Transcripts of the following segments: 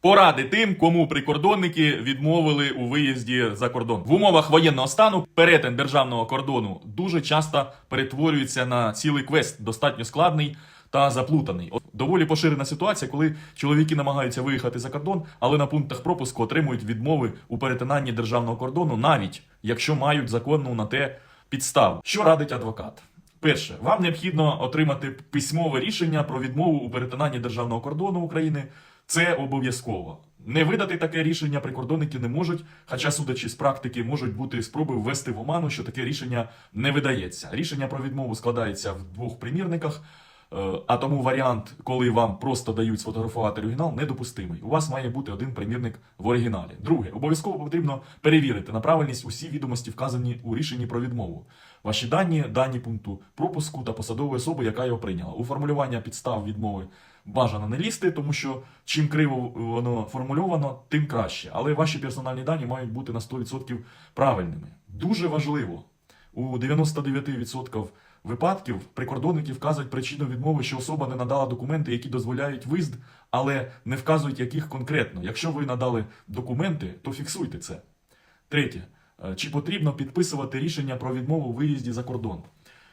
Поради тим, кому прикордонники відмовили у виїзді за кордон в умовах воєнного стану. Перетин державного кордону дуже часто перетворюється на цілий квест, достатньо складний та заплутаний. От Доволі поширена ситуація, коли чоловіки намагаються виїхати за кордон, але на пунктах пропуску отримують відмови у перетинанні державного кордону, навіть якщо мають законну на те підставу. Що радить адвокат? Перше, вам необхідно отримати письмове рішення про відмову у перетинанні державного кордону України. Це обов'язково. Не видати таке рішення прикордонники не можуть, хоча, судячи з практики, можуть бути спроби ввести в оману, що таке рішення не видається. Рішення про відмову складається в двох примірниках. Е, А тому варіант, коли вам просто дають сфотографувати оригінал, недопустимий. У вас має бути один примірник в оригіналі. Друге, обов'язково потрібно перевірити на правильність усі відомості, вказані у рішенні про відмову. Ваші дані, дані пункту пропуску та посадової особи, яка його прийняла. У формулювання підстав відмови бажано не лізти, тому що чим криво воно формульовано, тим краще. Але ваші персональні дані мають бути на 100% правильними. Дуже важливо. У 99% випадків прикордонники вказують причину відмови, що особа не надала документи, які дозволяють виїзд, але не вказують, яких конкретно. Якщо ви надали документи, то фіксуйте це. Третє. Е, Чи потрібно підписувати рішення про відмову виїзді за кордон?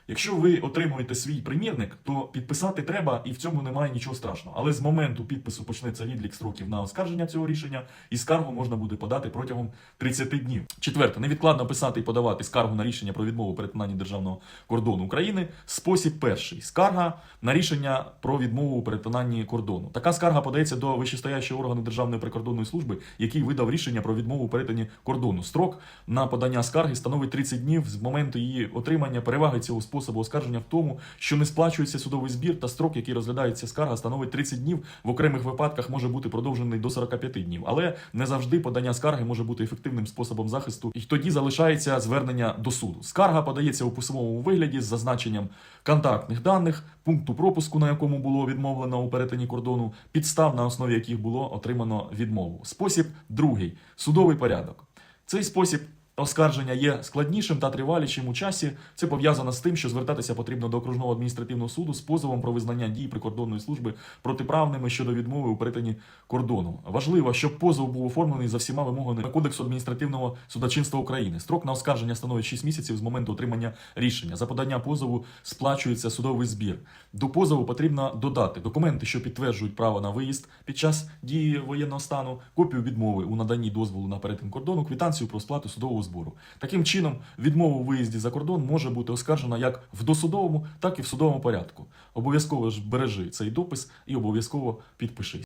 Якщо ви отримуєте свій примірник, то підписати треба, і в цьому немає нічого страшного. Але з моменту підпису почнеться відлік строків на оскарження цього рішення, і скаргу можна буде подати протягом 30 днів. Четверте, невідкладно писати і подавати скаргу на рішення про відмову перетинання державного кордону України. Спосіб перший скарга на рішення про відмову у перетинанні кордону. Така скарга подається до вищестоящого органу Державної прикордонної служби, який видав рішення про відмову у перетині кордону. Строк на подання скарги становить 30 днів з моменту її отримання. Переваги цього способу оскарження в тому, що не сплачується судовий збір та строк, який розглядається скарга, становить 30 днів. В окремих випадках може бути продовжений до 45 днів. Але не завжди подання скарги може бути ефективним способом захисту, і тоді залишається звернення до суду. Скарга подається у письмовому вигляді з зазначенням контактних даних, пункту пропуску, на якому було відмовлено у перетині кордону, підстав, на основі яких було отримано відмову. Спосіб другий судовий порядок. Цей спосіб оскарження є складнішим та тривалішим у часі. Це пов'язано з тим, що звертатися потрібно до окружного адміністративного суду з позовом про визнання дій прикордонної служби протиправними щодо відмови у перетині кордону. Важливо, щоб позов був оформлений за всіма вимогами Кодексу адміністративного судочинства України. Строк на оскарження становить 6 місяців з моменту отримання рішення. За подання позову сплачується судовий збір. До позову потрібно додати документи, що підтверджують право на виїзд під час дії воєнного стану, копію відмови у наданні дозволу на перетин кордону, квитанцію про сплату судового збору. Таким чином, відмова у виїзді за кордон може бути оскаржена як в досудовому, так і в судовому порядку. Обов'язково ж бережи цей допис і обов'язково підпишись.